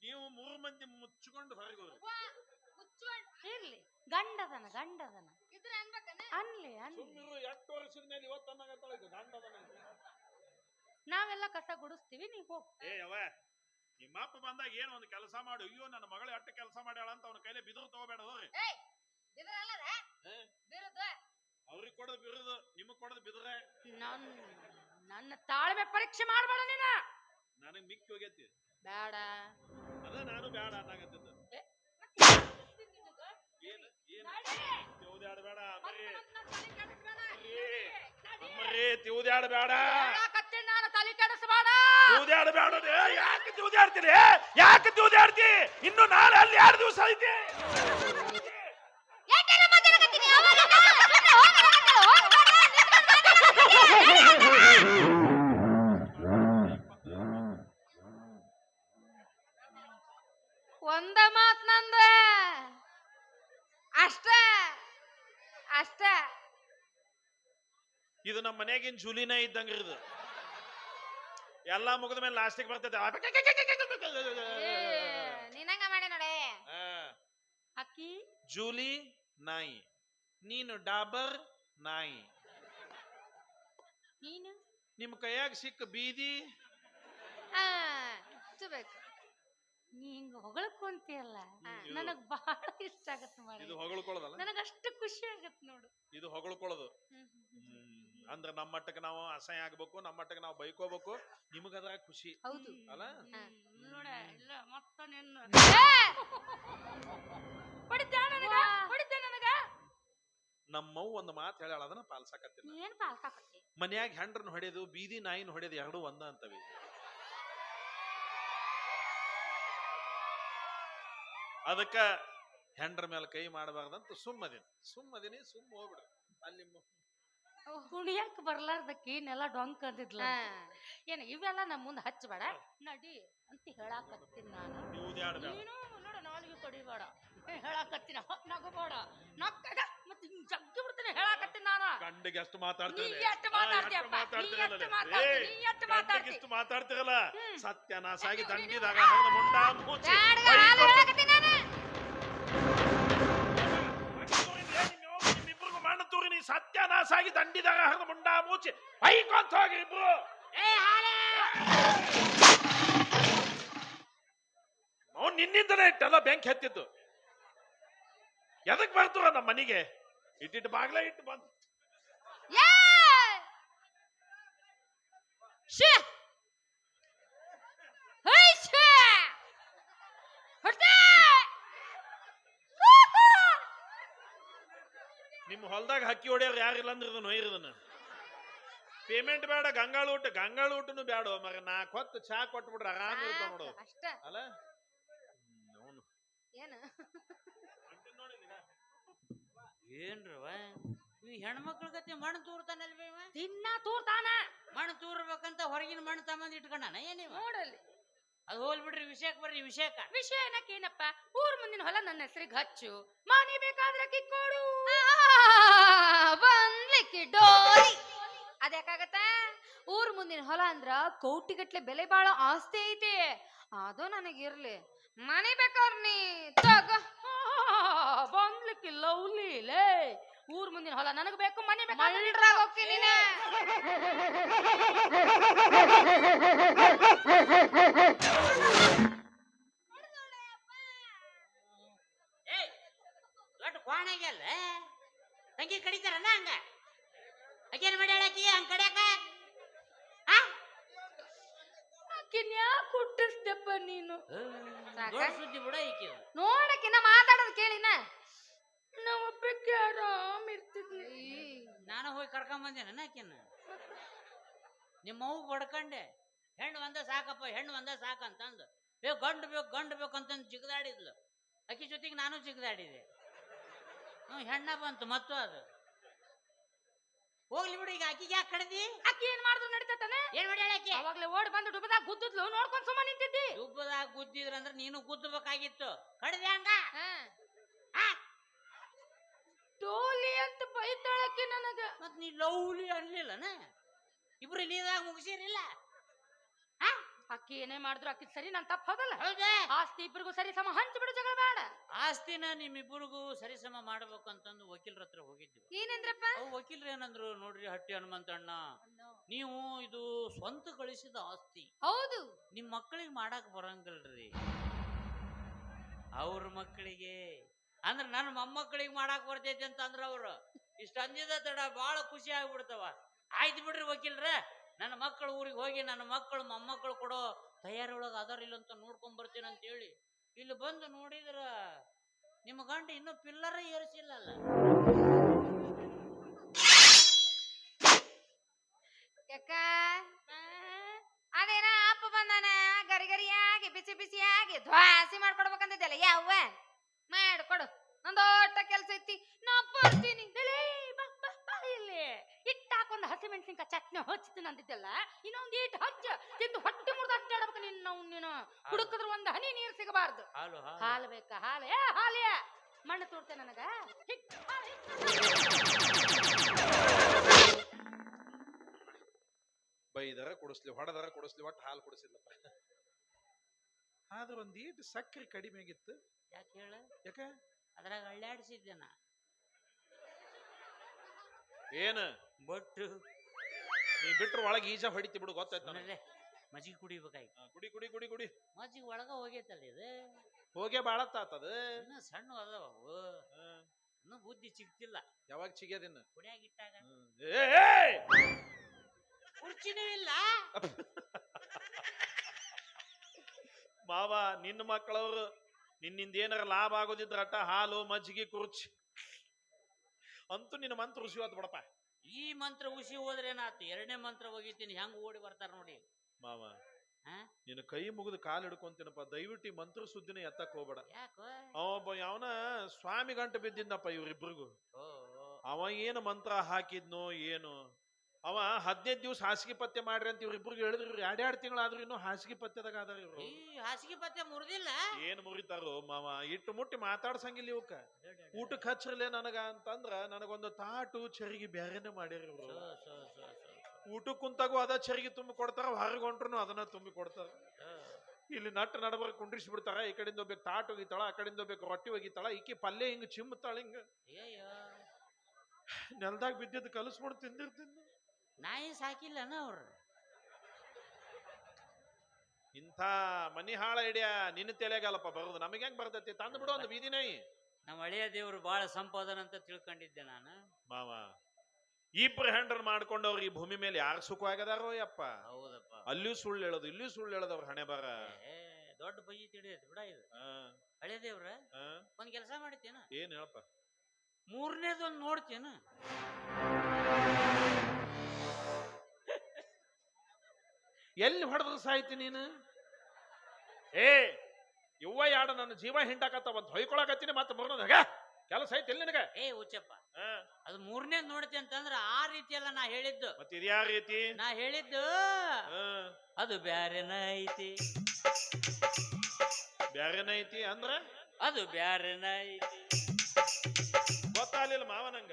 ನೀವು ಮೂರು ಮಂದಿ ಮುಚ್ಚಿಕೊಂಡು ಹೊರಗೆ ಹೋಗ್ರಿ. ಇರ್ಲಿ. ಗಂಡದನ ಗಂಡದನ. ಅನ್ಲಿ ಎಷ್ಟು ವರ್ಷದ ಮೇಲೆ ಇವತ್ತು ಅನ್ನಗತ್ತಾಳ ಈಗ ಗಂಡ ಅಂತ. ನಾವೆಲ್ಲ ಕಸ ಗುಡಿಸ್ತೀವಿ ನೀ ಹೋಗ್. ಏ ಅವ ನಿಮ್ಮಪ್ಪ ಬಂದಾಗ ಏನು ಒಂದು ಕೆಲಸ ಮಾಡು. ಅಯ್ಯೋ ನನ್ನ ಮಗಳು ಎಷ್ಟು ಕೆಲಸ ಮಾಡ್ಯಾಳ ಅಂತ ಅವನ ಕೈಲೇ ಬಿದ್ರು ತಗೋಬೇಡ ಹೋಗ್ರಿ? ಅವ್ರಿಗೆ ಕೊಡದ ಬಿರುದು ನಿಮಗ್ ಕೊಡದ ಬಿದ್ರೆ? ನನ್ ನನ್ನ ತಾಳ್ಮೆ ಪರೀಕ್ಷೆ ಮಾಡಬೇಡ ನೀನ. ನನಗ್ ಮಿಕ್ಕಿ ಹೋಗೈತಿ. ಬೇಡ ಅದ ನಾನು ಬೇಡ ಅನ್ನಾಗತ್ತಿದ್ದ ಏನು ಏನು? ಬೇಡ ಮರಿ ಬೇಡ ಹೇಳಾಕತ್ತೀನಿ ನಾನು ತಲೆ ಕೆಡಿಸ್ಬೇಡ? ತಿವುದ್ಯಾಡ ಬೇಡ ಯಾಕೆ ತಿವುದ್ಯಾಡ್ತೀರಿ ಯಾಕೆ ತಿವುದ್ಯಾಡ್ತಿ? ಇನ್ನು ನಾಳೆ ಅಲ್ಲಿ ಎರಡು ದಿವಸ ಐತಿ ಯಾಕೆಲ್ಲ ಮಾತಾಡಕತ್ತೀನಿ ಅವಾಗ ಸುಮ್ನೆ ಹೋಗ್ ಹೇಳಕತ್ತಲ್ಲ, ಹೋಗ್ಬೇಡ, ನಿಂತ್ಕೊಂಡ್ ಮಾತಾಡಕತ್ತೀನಿ. ಒಂದ ಮಾತ್ ನಂದ ಅಷ್ಟ. ಅಷ್ಟ. ಇದು ನಮ್ಮ ಮನೆಯಾಗಿನ ಜೂಲಿನ ಇದ್ದಂಗ ಇದು ಎಲ್ಲ ಮುಗಿದ ಮೇಲೆ ಲಾಸ್ಟಿಗೆ ಬರ್ತೈತೆ. ಏ, ನಿನ್ನಂಗ ಮಾಡಿ ನೋಡೆ. ಅಕ್ಕಿ? ಜೂಲಿ ನಾಯಿ. ನೀನು ಡಾಬರ್ ನಾಯಿ. ನೀನು? ನಿಮ್ ಕೈಯಾಗ ಸಿಕ್ಕ ಬೀದಿ? ಆ, ಚುಬೇಕು ನೀ ಹಿಂಗ ಹೊಗಳಕೊಂತಿಯಲ್ಲ ನನಗ್ ಬಹಳ ಇಷ್ಟ ಆಗತ್ ಮಾಡಿ ಇದು ಹೊಗಳ್ಕೊಳ್ಳೋದಲ್ಲ? ನನಗ ಅಷ್ಟು ಖುಷಿ ಆಗತ್ ನೋಡು. ಇದು ಹೊಗಳ್ಕೊಳ್ಳೋದು. ಅಂದ್ರ ನಮ್ಮ ಮಟ್ಟಕ್ಕೆ ನಾವು ಅಸಹ್ಯ ಆಗ್ಬೇಕು ನಮ್ಮ ಮಟ್ಟಕ್ಕೆ ನಾವು ಬೈಕೋಬೇಕು ನಿಮಗದ್ರ ಖುಷಿ. ಹೌದು. ಅಲ್ಲ? ನೋಡ ಇಲ್ಲ ಮತ್ತ ನಿನ್ನ ಹೊಡಿತ್ಯಾ ನನಗ? ಹೊಡಿತ್ಯಾ? ನಮ್ಮವ್ ಒಂದು ಮಾತು ಹೇಳ ಅದನ್ನ ಪಾಲ್ಸಾಕತ್ತಿಲ್ಲ. ಏನು ಪಾಲ್ಸಾಕತ್ತಿ? ಮನ್ಯಾಗ ಹೆಂಡ್ರನ್ನ ಹೊಡೆದು ಬೀದಿ ನಾಯಿನ ಹೊಡೆದು ಎರಡು ಒಂದ ಅಂತವಿ. ಅದಕ್ಕ ಹೆಂಡ್ರ ಮೇಲೆ ಕೈ ಮಾಡಬಾರ್ದಂತ ಸುಮ್ಮದಿನಿ. ಸುಮ್ಮದಿನಿ ಸುಮ್ಮ ಹೋಗ್ಬಿಡ್ರಿ ಅಲ್ಲಿ ಮು- ಕುಣಿಯಕ್ ಬರ್ಲಾರ್ದಕ್ಕಿ ನೆಲ ಡೊಂಕ್ ಅಂದಿದ್ಲ. ಏನ ಇವೆಲ್ಲ ನಮ್ ಮುಂದೆ ಹಚ್ಚಬೇಡ. ನಡಿ ಅಂತ ಹೇಳಾಕತ್ತೀನಿ ನಾನು. ನೀವು ದ್ಯಾಡ್ಬ್ಯಾಡ. ನೀನು ನೋಡ ನಾಲಿಗೆ ಕಡಿಬೇಡ ಹೇಳಾಕತ್ತೀನಿ. ನಗಬೇಡ ನಕ್ಕಗ ಮತ್ತೆ ಹಿಂಗ್ ಜಗ್ಗಿ ಬಿಡ್ತೀನಿ ಹೇಳಾಕತ್ತೀನಿ ನಾನು. ಗಂಡಿಗೆ ಎಷ್ಟು ನೀ ಮಾತಾಡ್ತೀರಿ ಎಷ್ಟು ಮಾತಾಡ್ತೀಯಪ್ಪ? ನೀ ಎಷ್ಟು ಮಾತಾಡ್ತಿ ನೀ ಎಷ್ಟು ಮಾತಾಡ್ತಿ? ಎಷ್ಟು ಮಾತಾಡ್ತಿರಲ್ಲ? ಹ್ಮ್. ಸತ್ಯನಾಸಾಗಿ ನಡಿ, ನಡಿ, ದಂಡಿದಾಗ. ಹರಿದ ಮುಂಡ ಮೂಚಿ. ಬ್ಯಾಡ್ಗ, ಬೈಕ್ ಹಾಲು ಕೊಟ್ಟು- ಹೇಳಾಕತ್ತೀನಿ ನಾನು. ನಿಮ್ಮಿಬ್ರಿಗೂ ಮಣ್ಣು ತೂರಿ ನೀ ಸತ್ಯನಾಸಾಗಿ ದಂಡಿದಾಗ ಹರಿದ ಮುಂಡ ಮುಚ್ಚಿ ಬೈಕ್ ಅಂತ ಹೋಗಿ ಇಬ್ರು. ಏ ಹಾಲೆ. ಅವ್ನು ನಿನ್ನಿಂದನೇ ಇಟ್ಟಲ್ಲ ಬೆಂಕಿ ಹತ್ತಿದ್ದು. ಎದಕ್ ಬರ್ತಾರ ನಮ್ಮ ಮನೆಗೆ? ಇಟ್ಟಿಟ್ಟು ಬಾಗ್ಲ ಇಟ್ಟು ಬಂದ್. ನಿಮ್ಮ ಹೊಲ್ದಾಗ ಹಕ್ಕಿ ಹೊಡೆಯೋರು ಯಾರಿಲ್ಲ ಅಂದ್ರೆ ಇದನ್ನ ಪೇಮೆಂಟ್ ಬೇಡ ಗಂಗಾಳ ಊಟ ಗಂಗಾಳ ಊಟನು ಬೇಡ ಮಗ. ನಾಲ್ಕು ಹೊತ್ತು ಚಾ ಕೊಟ್ಬಿಟ್ರೆ ಆರಾಮ ಇರ್ತಾವ ನೋಡು. ಅಲ್ಲ? ಏನು? ಏನ್ರವ ಈ ಹೆಣ್ಮಕ್ಳ ಗತಿ ಮಣ್ಣು ತೂರ್ತಾನಲ್ವೇ ಇವ? ದಿನ ತೂರ್ತಾನ. ಮಣ್ಣು ತೂರ್ಬೇಕಂತ ಹೊರಗಿನ ಮಣ್ಣು ತಮ್ಮಂದ್ ಇಟ್ಕೊಂಡಾನ ಏನಿವ ನೋಡಲ್ಲಿ. ಅದು ಹೋಲ್ಬಿಡ್ರಿ ವಿಷಯಕ್ಕೆ ಬರ್ರಿ ವಿಷಯಕ್ಕ. ವಿಷಯ ಏನಕ್ಕೇನಪ್ಪ ಊರ್ ಮುಂದಿನ ಹೊಲ ನನ್ನ ಹೆಸರಿಗೆ ಹಚ್ಚು. ಮಾನಿ ಬೇಕಾದ್ರೆ ಕಿಕ್ಕೋಡು. ಬಂದ್ಲಿಕ್ಕೆ ಡೋರಿ ಅದ್ಯಾಕಾಗತ್ತ? ಊರ್ ಮುಂದಿನ ಹೊಲ ಅಂದ್ರ ಕೋಟಿಗಟ್ಲೆ ಬೆಲೆ ಬಾಳ ಆಸ್ತಿ ಐತಿ. ಅದು ನನಗಿರ್ಲಿ. ಮನೆ ಬೇಕಾರ್ ನೀ ತಗ. ಲವ್ಲಿ ಲೇ ಊರ್ ಮುಂದಿನ ಹೊಲ ನನಗ್ ಬೇಕು ಮನೆ ಬೇಕು ಹೋಗ್ತೀನಿ ಏಯ್ ದೊಡ್ಡ ಕ್ವಾಣಾಗ್ಯಲ್ಲ ತಂಗಿ ಕಡಿತಾರನ ಹಂಗ ಆಕೇನ್ ಮಾಡ್ಯಾಳ ಆಕಿ ಹಂಗ ಕಡ್ಯಾಕ ಯಾಕೆ ಹುಟ್ಟಿಸ್ದಪ್ಪ ನೀನು ಸಾಕ? ದೊಡ್ಡ ಸುದ್ದಿ ಬಿಡ ಈಕಿ ನೋಡಕ್ಕಿನ್ನ ಮಾತಾಡೋದು ಕೇಳಿನ ಕರ್ಕೊಂಡ್ ನಿಮ್ಮ ನಿಮ್ಮವ್ ಬಡ್ಕಂಡೆ ಹೆಣ್ಣು ಒಂದ ಸಾಕಪ್ಪ ಹೆಣ್ಣು ಒಂದ ಸಾಕಂತಂದು ಬೇಕು ಗಂಡು ಬೇಕು ಗಂಡು ಬೇಕು ಅಂತಂದು ಜಿಗದಾಡಿದ್ಲು. ಅಕ್ಕಿ ಜೊತೆಗೆ ನಾನು ಜಿಗದಾಡಿದೆ. ಹ್ಞೂ ಹೆಣ್ಣ ಬಂತು ಮತ್ತು ಅದು. ಹೋಗ್ಲಿ ಬಿಡು ಈಗ ಅಕ್ಕಿಗೆ ಯಾಕೆ ಕಡ್ದಿ? ಅಕ್ಕಿ ಏನ್ ಮಾಡಿದ್ರು ನಡೀತಾನೆ ಏನ್ ಮಾಡ್ಯಾಳ ಅಕ್ಕಿ? ಅವಾಗ್ಲೇ ಓಡಿ ಬಂದು ಡುಬದಾಗ ಗುದ್ದಿದ್ಲು ನೋಡ್ಕೊಂಡ್ ಸುಮ್ಮನೆ ನಿಂತಿದ್ದಿ. ಡುಬದಾಗ ಗುದ್ದಿದ್ರು ಅಂದ್ರೆ ನೀನು ಗುದ್ದಬೇಕಾಗಿತ್ತು. ಕಡ್ದೆ ಹಂಗ? ಆ? ಟೋಲಿ ಅಂತ ಬೈತಾಳಕ್ಕೆ ನನಗ. ಮತ್ ನೀ ಲವ್ಲಿ ಅನ್ಲಿಲ್ಲನ? ಇಬ್ರು ಇಲ್ಲಿದಾಗ ಮುಗಿಸಿರಿಲ್ಲ? ಅಕ್ಕಿ ಏನೇ ಮಾಡಿದ್ರು ಅಕ್ಕಿ ಸರಿ ನನ್ ತಪ್ಪ ಹೋಗಲ್ಲ. ಹೌದಾ? ಆಸ್ತಿ ಇಬ್ರಿಗೂ ಸರಿ ಸಮ ಹಂಚ್ಬಿಡು ಜಗಳ ಬೇಡ. ಆಸ್ತಿನ ನಿಮ್ಮಿಬ್ಬರಿಗೂ ಸರಿಸಮ ಮಾಡ್ಬೇಕು ಅಂತಂದು ವಕೀಲರ ಹತ್ರ ಹೋಗಿದ್ವಿ ಏನಂದ್ರಪ್ಪ? ಅವು ವಕೀಲರು ಏನಂದ್ರು ನೋಡ್ರಿ ಹಟ್ಟಿ ಹನುಮಂತಣ್ಣ ನೀವು ಇದು ಸ್ವಂತ ಗಳಿಸಿದ ಆಸ್ತಿ. ಹೌದು. ನಿಮ್ ಮಕ್ಕಳಿಗೆ ಮಾಡಕ್ ಬರಂಗಿಲ್ರಿ. ಅವ್ರ ಮಕ್ಕಳಿಗೆ ಅಂದ್ರೆ ನನ್ನ ಮೊಮ್ಮಕ್ಕಳಿಗೆ ಮಾಡಾಕ್ ಬರ್ತೈತಿ ಅಂತ ಅಂದ್ರ ಅವ್ರು. ಇಷ್ಟ ಅಂದಿದ ತಡ ಬಹಳ ಖುಷಿ ಆಗ್ಬಿಡ್ತವ. ಆಯ್ತು ಬಿಡ್ರಿ ವಕೀಲ್ರ, ನನ್ನ ಮಕ್ಕಳು ಊರಿಗೆ ಹೋಗಿ ನನ್ನ ಮಕ್ಕಳು ಮೊಮ್ಮಕ್ಕಳು ಕೊಡೋ ತಯಾರೊಳಗೆ ಅದಾರ ಇಲ್ಲಂತ ನೋಡ್ಕೊಂಡ್ ಬರ್ತೀನಿ ಅಂತ ಹೇಳಿ ಇಲ್ಲಿ ಬಂದು ನೋಡಿದ್ರ ನಿಮ್ಮ ಗಂಡ ಇನ್ನೂ ಪಿಲ್ಲರ ಏರಿಸಿಲ್ಲಲ್ಲ. ಅದೇನ ಅಪ್ಪ ಬಂದಾನ, ಗರಿ ಗರಿಯಾಗಿ, ಬಿಸಿ ಬಿಸಿಯಾಗಿ ಧ್ವಾಸಿ ಮಾಡ್ಕೊಡ್ಬೇಕಂತಿದ್ದಲ್ಲ ಯಾವ? ಮಾಡ್ಕೊಡು. ನಂದೊಟ್ಟ ಕೆಲಸ ಐತಿ. ನಾ ಬರ್ತೀನಿ. ಇಲ್ಲಿ. ಇಟ್ಟು ಹಾಕೊಂಡ್ ಹಸಿ ಮೆಣಸಿನ್ಕಾಯಿ ಚಟ್ನಿ ಹಚ್ತೀನಿ ಅಂದಿದ್ದಲ್ಲ ಇನ್ನೊಂದು ಇಟ್ಟು ಹಚ್ಚ. ತಿಂದು ಹೊಟ್ಟೆ ಮುರಿದು ಅಡ್ಡಾಡ್ಬೇಕು ನಿನ್ನ ಅವ್ನ್ ನೀನು. ಹುಡುಕಿದ್ರೆ ಒಂದು ಹನಿ ನೀರು ಸಿಗಬಾರ್ದು. ಹಾಲು ಹಾಲು. ಹಾಲು ಬೇಕಾ? ಹಾಲು. ಏ ಹಾಲಿಯ ಮಣ್ಣು ತೋರ್ತೆ ನನಗ. ಬೈದರ ಕುಡಿಸ್ಲಿ ಹೊಡೆದರ ಕುಡಿಸ್ಲಿ ಒಟ್ಟು ಹಾಲು ಕುಡಿಸಿಲ್ಲಪ್ಪ ಆದ್ರೆ ಒಂದ್ ಈಟ್ ಸಕ್ಕರೆ ಕಡಿಮೆ ಆಗಿತ್ತು. ಯಾಕೆ ಹೇಳ? ಯಾಕ? ಅದ್ರಾಗ ಅಳ್ಳಾಡಿಸಿದ್ದೆ ನಾ. ಏನ? ಬಟ್ಟು. ನೀ ಬಿಟ್ರೆ ಒಳಗೆ ಈಜ ಹೊಡಿತಿ ಬಿಡು ಗೊತ್ತಾಯ್ತು ನನಗೆ. ಮಜ್ಜಿಗೆ ಕುಡಿಬೇಕಾಯ್ತು. ಹಾ, ಕುಡಿ ಕುಡಿ ಕುಡಿ ಕುಡಿ. ಮಜ್ಜಿಗೆ ಒಳಗ ಹೋಗೈತಲ್ಲ ಇದು? ಹೋಗೇ ಬಾಳತ್ತಾತದ ಇನ್ನು ಸಣ್ಣ ಅದಾವ ಅವು. ಇನ್ನೂ ಬುದ್ಧಿ ಸಿಗ್ತಿಲ್ಲ ಯಾವಾಗ ಚಿಗ್ಯದಿನ್ನ ಕುಡಿಯಾಗ ಇಟ್ಟಾಗ. ಹ್ಮ್. ಏ, ಏ! ಕುರ್ಚಿನೂ ಇಲ್ಲ. *laughs* ಮಾವ ನಿನ್ನ ಮಕ್ಕಳವ್ರು ನಿನ್ನಿಂದ ಏನಾರ ಲಾಭ ಆಗೋದಿದ್ರ ಅಟ್ಟ ಹಾಲು ಮಜ್ಜಿಗೆ ಕುರ್ಚಿ. ಅಂತೂ ನಿನ್ನ ಮಂತ್ರ ಋಷಿ ಹೋದ್ ಬಿಡಪ್ಪ. ಈ ಮಂತ್ರ ಉಸಿ ಹೋದ್ರೇನಾತು ಎರಡನೇ ಮಂತ್ರ ಹೋಗಿತೀನಿ ಹೆಂಗ್ ಓಡಿ ಬರ್ತಾರ ನೋಡಿ. ಮಾವ ಹಾ? ನಿನ್ನ ಕೈ ಮುಗಿದು ಕಾಲು ಹಿಡ್ಕೊಂತೀನಪ್ಪ ದಯವಿಟ್ಟು ಈ ಮಂತ್ರ ಸುದ್ದಿನ ಎತ್ತಕ್ ಹೋಗ್ಬೇಡ. ಯಾಕೋ? ಅವ ಒಬ್ಬ ಯಾವನ? ಸ್ವಾಮಿ ಗಂಟು ಬಿದ್ದಿದ್ದಪ್ಪ ಇವ್ರಿಬ್ರಿಗೂ. ಓ. ಅವ ಏನು ಮಂತ್ರ ಹಾಕಿದ್ನೋ ಏನು? ಅವ ಹದಿನೈದು ದಿವಸ ಹಾಸಿಗೆ ಪತ್ತೆ ಮಾಡ್ರಿ ಅಂತ ಇವ್ರಿಬ್ರಿಗೆ ಹೇಳಿದ್ರು. ಇವ್ರು ಎರಡೆರಡು ತಿಂಗಳಾದ್ರೂ ಇನ್ನೂ ಹಾಸಿಗೆ ಪತ್ತೆದಾಗ ಅದಾರ ಇವ್ರು. ಈ ಹಾಸಿಗೆ ಪತ್ತೆ ಮುರಿದಿಲ್ಲ? ಏನ್ ಮುರಿತಾರೋ ಮಾವ ಇಟ್ಟು ಮುಟ್ಟಿ ಮಾತಾಡ್ಸಂಗಿಲ್ಲ ಇವಕ್ಕ ಊಟಕ್ಕೆ ಹಚ್ಚಿರಲೇ ನನಗ ಅಂತಂದ್ರ ನನಗೊಂದು ತಾಟು ಚರಿಗೆ ಬೇರೆನೆ ಮಾಡ್ಯಾರ ಇವರು. ಊಟಕ್ಕೆ ಕುಂತಾಗೂ ಅದ ಚರಿಗೆ ತುಂಬಿ ಕೊಡ್ತಾರ ಹೊರಗೆ ಹೊಂಟ್ರು ಅದನ್ನ ತುಂಬಿ ಕೊಡ್ತಾರ. ಇಲ್ಲಿ ನಟ್ಟು ನಡಬರ್ ಕುಂಡ್ರಿಸಿ ಬಿಡ್ತಾರ ಈ ಕಡೆಯಿಂದ ಹೋಗ್ಬೇಕು ತಾಟ್ ಒಗಿತಾಳ ಆ ಕಡೆಯಿಂದ ಒಬ್ಬಕ್ಕೆ ರೊಟ್ಟಿ ಒಗಿತಾಳ ಈಕಿ ಪಲ್ಯ ಹಿಂಗ್ ಚಿಮ್ಮತಾಳ ಹಿಂಗ. ನೆಲದಾಗ ನೆಲ್ದಾಗ ಬಿದ್ದಿದ್ದು ಕಲಿಸ್ಬಿಟ್ಟು ತಿಂದಿರ್ತೀನಿ ನಾಯಿ ಸಾಕಿಲ್ಲನ ಅವ್ರು. ಇಂಥ ಮನಿ ಹಾಳ ಐಡಿಯಾ ನಿನ್ನ ತಲೆಗಾಲಪ್ಪ ಬರೋದು. ನಮಗೆ ಹೆಂಗ್ ಬರ್ತೈತಿ? ತಂದು ಬಿಡು ಒಂದು ಬೀದಿ ನಾಯಿ. ನಮ್ಮ ಹಳೆಯ ದೇವ್ರು ಬಹಳ ಸಂಪಾದನ ಅಂತ ತಿಳ್ಕೊಂಡಿದ್ದೆ ನಾನು. ಮಾವ ಇಬ್ರು ಹೆಂಡ್ರನ್ ಮಾಡ್ಕೊಂಡವ್ರು ಈ ಭೂಮಿ ಮೇಲೆ ಯಾರು ಸುಖವಾಗದಾರೋ ಯಪ್ಪ. ಹೌದಪ್ಪ. ಅಲ್ಲೂ ಸುಳ್ಳು ಹೇಳೋದು ಇಲ್ಲಿ ಸುಳ್ಳು ಹೇಳೋದು ಅವ್ರ ಹಣೆ ಬರ ಏ ದೊಡ್ಡ ಬಯ್ಯಿ ತಿಳಿಯತ್ ಬಿಡ ಇದು. ಆ, ಹಳೆ ದೇವ್ರ? ಆ, ಒಂದ್ ಕೆಲಸ ಮಾಡಿತ್ತೇನ ಏನ್ ಹೇಳಪ್ಪ? ಮೂರನೇದೊಂದು ನೋಡ್ತೇನ? ಎಲ್ಲಿ ಹೊಡೆದ್ರು ಸಾಯ್ತಿ ನೀನು? ಏ ಇವ್ವ ಯಾಡ ನನ್ನ ಜೀವ ಹಿಂಡಾಕತ್ತ ಒಂದ್ ಹೊಯ್ಕೊಳಕತ್ತೀನಿ ಮತ್ತೆ ಮೂರನೇದು ಹೇಗ. ಕೆಲಸ ಐತಿ ಎಲ್ಲಿ ನಿನಗೆ? ಏ ಉಚ್ಚಪ್ಪ ಅದು ಮೂರನೇ ನೋಡ್ತಿ ಅಂತಂದ್ರ ಆ ರೀತಿ ಎಲ್ಲ ನಾ ಹೇಳಿದ್ದು. ಮತ್ತೆ ಯಾವ ರೀತಿ? ನಾ ಹೇಳಿದ್ದು ಅದು ಬ್ಯಾರೆನ ಐತಿ ಬ್ಯಾರೆನ ಐತಿ ಅಂದ್ರ? ಅದು ಬ್ಯಾರೆನ ಐತಿ ಗೊತ್ತಾಗ್ಲಿಲ್ಲ ಮಾವ ನಂಗ.